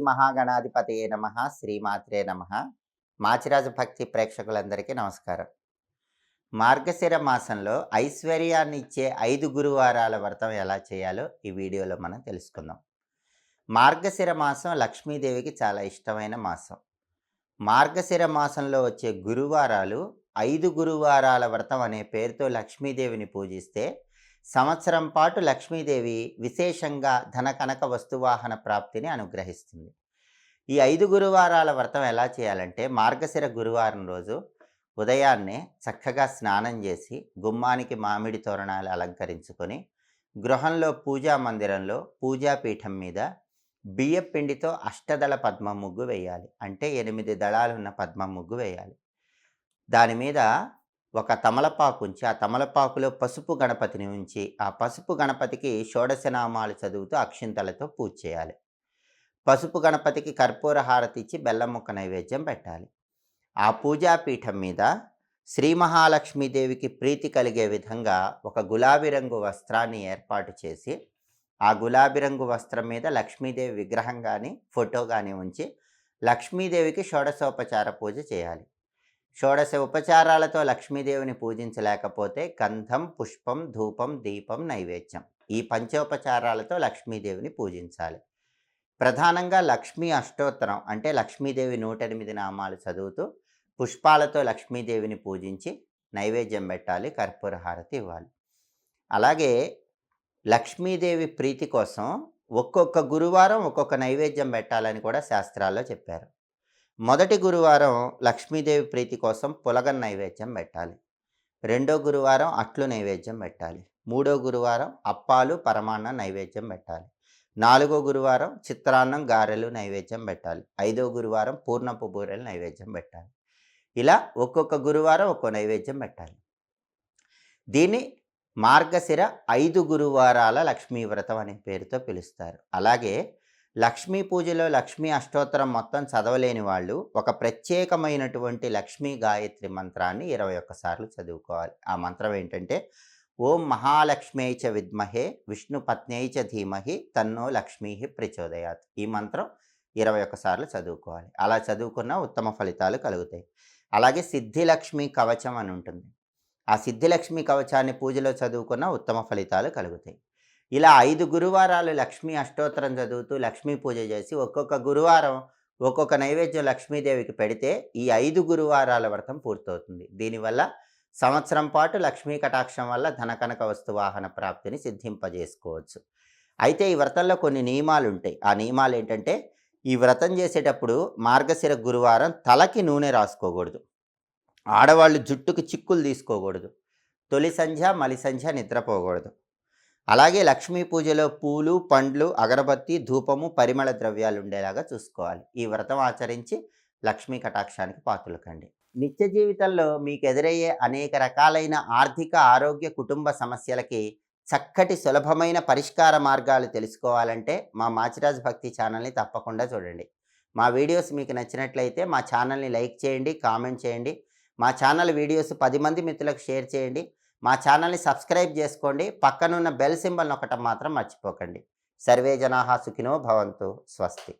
మహాగణాధిపతయే నమ శ్రీమాత్రే నమ. మాచిరాజు భక్తి ప్రేక్షకులందరికీ నమస్కారం. మార్గశిర మాసంలో ఐశ్వర్యాన్ని ఇచ్చే ఐదు గురువారాల వ్రతం ఎలా చేయాలో ఈ వీడియోలో మనం తెలుసుకుందాం. మార్గశిర మాసం లక్ష్మీదేవికి చాలా ఇష్టమైన మాసం. మార్గశిర మాసంలో వచ్చే గురువారాలు ఐదు గురువారాల వ్రతం అనే పేరుతో లక్ష్మీదేవిని పూజిస్తే సంవత్సరం పాటు లక్ష్మీదేవి విశేషంగా ధన కనక వస్తువాహన ప్రాప్తిని అనుగ్రహిస్తుంది. ఈ ఐదు గురువారాల వ్రతం ఎలా చేయాలంటే మార్గశిర గురువారం రోజు ఉదయాన్నే చక్కగా స్నానం చేసి గుమ్మానికి మామిడి తోరణాలు అలంకరించుకొని గృహంలో పూజా మందిరంలో పూజాపీఠం మీద బియ్య పిండితో అష్టదళ పద్మ ముగ్గు వేయాలి. అంటే ఎనిమిది దళాలున్న పద్మ ముగ్గు వేయాలి. దాని మీద ఒక తమలపాకు ఉంచి ఆ తమలపాకులో పసుపు గణపతిని ఉంచి ఆ పసుపు గణపతికి షోడశనామాలు చదువుతూ అక్షింతలతో పూజ చేయాలి. పసుపు గణపతికి కర్పూర హారతి ఇచ్చి బెల్లం ముక్క నైవేద్యం పెట్టాలి. ఆ పూజాపీఠం మీద శ్రీ మహాలక్ష్మీదేవికి ప్రీతి కలిగే విధంగా ఒక గులాబీ రంగు వస్త్రాన్ని ఏర్పాటు చేసి ఆ గులాబీ రంగు వస్త్రం మీద లక్ష్మీదేవి విగ్రహం కానీ ఫోటో కానీ ఉంచి లక్ష్మీదేవికి షోడశోపచార పూజ చేయాలి. షోడశ ఉపచారాలతో లక్ష్మీదేవిని పూజించలేకపోతే గంధం పుష్పం ధూపం దీపం నైవేద్యం ఈ పంచోపచారాలతో లక్ష్మీదేవిని పూజించాలి. ప్రధానంగా లక్ష్మీ అష్టోత్తరం అంటే లక్ష్మీదేవి నూట ఎనిమిది నామాలు చదువుతూ పుష్పాలతో లక్ష్మీదేవిని పూజించి నైవేద్యం పెట్టాలి కర్పూర హారతి ఇవ్వాలి. అలాగే లక్ష్మీదేవి ప్రీతి కోసం ఒక్కొక్క గురువారం ఒక్కొక్క నైవేద్యం పెట్టాలని కూడా శాస్త్రాల్లో చెప్పారు. మొదటి గురువారం లక్ష్మీదేవి ప్రీతి కోసం పులగన్ నైవేద్యం పెట్టాలి. రెండో గురువారం అట్లు నైవేద్యం పెట్టాలి. మూడో గురువారం అప్పాలు పరమాన్నం నైవేద్యం పెట్టాలి. నాలుగో గురువారం చిత్రాన్నం గారెలు నైవేద్యం పెట్టాలి. ఐదో గురువారం పూర్ణపు బూరెలు నైవేద్యం పెట్టాలి. ఇలా ఒక్కొక్క గురువారం ఒక్కో నైవేద్యం పెట్టాలి. దీన్ని మార్గశిర ఐదు గురువారాల లక్ష్మీ వ్రతం అనే పేరుతో పిలుస్తారు. అలాగే లక్ష్మీ పూజలో లక్ష్మీ అష్టోత్తరం మొత్తం చదవలేని వాళ్ళు ఒక ప్రత్యేకమైనటువంటి లక్ష్మీ గాయత్రి మంత్రాన్ని ఇరవై ఒక్కసార్లు చదువుకోవాలి. ఆ మంత్రం ఏంటంటే ఓం మహాలక్ష్మీచ విద్మహే విష్ణు పత్నైచ ధీమహి తన్నో లక్ష్మీ ప్రచోదయాత్. ఈ మంత్రం ఇరవై ఒక్కసార్లు చదువుకోవాలి. అలా చదువుకున్న ఉత్తమ ఫలితాలు కలుగుతాయి. అలాగే సిద్ధిలక్ష్మి కవచం అని ఉంటుంది. ఆ సిద్ధిలక్ష్మి కవచాన్ని పూజలో చదువుకున్న ఉత్తమ ఫలితాలు కలుగుతాయి. ఇలా ఐదు గురువారాలు లక్ష్మీ అష్టోత్తరం చదువుతూ లక్ష్మీ పూజ చేసి ఒక్కొక్క గురువారం ఒక్కొక్క నైవేద్యం లక్ష్మీదేవికి పెడితే ఈ ఐదు గురువారాల వ్రతం పూర్తవుతుంది. దీనివల్ల సంవత్సరం పాటు లక్ష్మీ కటాక్షం వల్ల ధనకనక వస్తు వాహన ప్రాప్తిని సిద్ధింపజేసుకోవచ్చు. అయితే ఈ వ్రతంలో కొన్ని నియమాలు ఉంటాయి ఆ నియమాలు ఏంటంటే ఈ వ్రతం చేసేటప్పుడు మార్గశిర గురువారం తలకి నూనె రాసుకోకూడదు. ఆడవాళ్ళు జుట్టుకు చిక్కులు తీసుకోకూడదు. తొలి సంధ్య మలి సంధ్య నిద్రపోకూడదు. అలాగే లక్ష్మీ పూజలో పూలు పండ్లు అగరబత్తి ధూపము పరిమళ ద్రవ్యాలు ఉండేలాగా చూసుకోవాలి. ఈ వ్రతం ఆచరించి లక్ష్మీ కటాక్షానికి పాత్రలకండి నిత్య జీవితంలో మీకు ఎదురయ్యే అనేక రకాలైన ఆర్థిక ఆరోగ్య కుటుంబ సమస్యలకి చక్కటి సులభమైన పరిష్కార మార్గాలు తెలుసుకోవాలంటే మా మాచిరాజ్ భక్తి ఛానల్ని తప్పకుండా చూడండి. మా వీడియోస్ మీకు నచ్చినట్లయితే మా ఛానల్ని లైక్ చేయండి కామెంట్ చేయండి. మా ఛానల్ వీడియోస్ పది మంది మిత్రులకు షేర్ చేయండి. మా ఛానల్ని సబ్స్క్రైబ్ చేసుకోండి. పక్కనున్న బెల్ సింబల్ నొక్కటం మాత్రం మర్చిపోకండి. సర్వే జనాహా సుఖినో భవంతు. స్వస్తి.